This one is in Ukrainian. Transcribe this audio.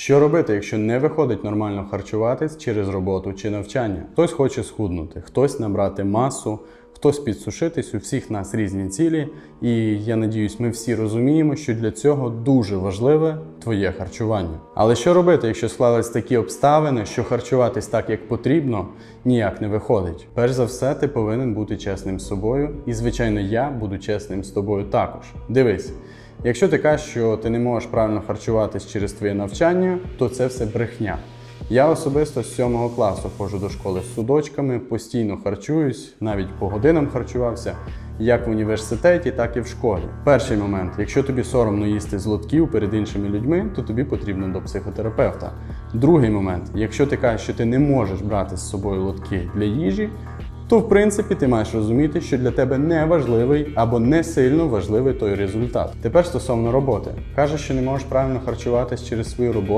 Що робити, якщо не виходить нормально харчуватись через роботу чи навчання? Хтось хоче схуднути, хтось набрати масу, хтось підсушитись. У всіх нас різні цілі, і я надіюсь, ми всі розуміємо, що для цього дуже важливе твоє харчування. Але що робити, якщо склались такі обставини, що харчуватись так, як потрібно, ніяк не виходить? Перш за все, ти повинен бути чесним з собою, і звичайно, я буду чесним з тобою також. Дивись. Якщо ти кажеш, що ти не можеш правильно харчуватись через твоє навчання, то це все брехня. Я особисто з 7 класу ходжу до школи з судочками, постійно харчуюсь, навіть по годинам харчувався, як в університеті, так і в школі. Перший момент: якщо тобі соромно їсти з лотків перед іншими людьми, то тобі потрібно до психотерапевта. Другий момент: якщо ти кажеш, що ти не можеш брати з собою лотки для їжі, то в принципі ти маєш розуміти, що для тебе не важливий або не сильно важливий той результат. Тепер стосовно роботи, кажеш, що не можеш правильно харчуватись через свою роботу.